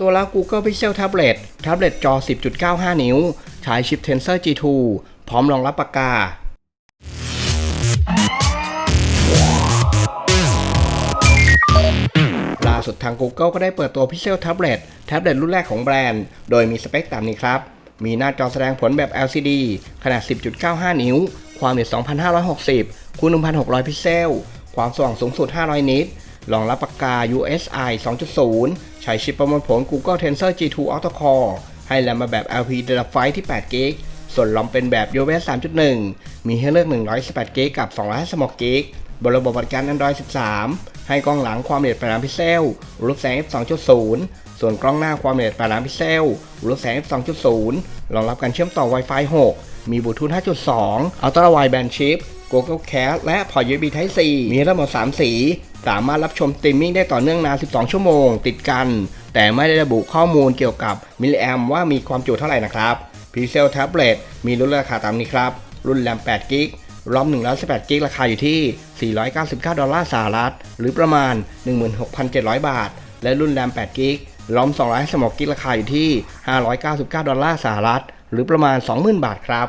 ตัวล้ว Google Pixel Tablet แท็บเล็ตจอ 10.95 นิ้ว ใช้ชิป Tensor G2 พร้อมรองรับปากกา ล่าสุดทาง Google ก็ได้เปิดตัว Pixel Tablet แท็บเล็ตรุ่นแรกของแบรนด์ โดยมีสเปคตามนี้ครับ มีหน้าจอแสดงผลแบบ LCD ขนาด 10.95 นิ้ว ความละเอียด 2560 คูณ 1600 พิกเซล ความสว่างสูงสุด 500 นิต รองรับปากกา USI 2.0 ใช้ชิปประมวลผล Google Tensor G2 Octa Core ให้แรมมาแบบ LP Data ที่8 g b ส่วนลอมเป็นแบบ UFS 3.1 มีให้เลือก128 g b กับ 256 g b บนระบบปฏิการ Android 13 ให้กล้องหลังความละเอียด8ล้านพิกเซล รูปแสง f 2.0 ส่วนกล้องหน้าความละเอียด8ล้านพิกเซล รูปแสง f 2.0 รองรับการเชื่อมต่อ Wi-Fi 6 มีบลูทูธ 5.2 Ultra Wideband Chip Google Cast และพอร์ต USB Type C มีทั้งหมด 3 สี สามารถรับชมสตรีมมิ่งได้ต่อเนื่องนาน 12 ชั่วโมง ติดกัน แต่ไม่ได้ระบุข้อมูลเกี่ยวกับมิลลิแอมว่ามีความจุเท่าไหร่นะครับ Pixel Tablet มีรุ่นราคาตามนี้ครับ รุ่นแรม8 g b รอม118 g b ราคาอยู่ที่ 499 ดอลลาร์สหรัฐ หรือประมาณ 16,700 บาท และรุ่นแรม8 g b รอม256 g b ราคาอยู่ที่ 599 ดอลลาร์สหรัฐ หรือประมาณ 20,000 บาทครับ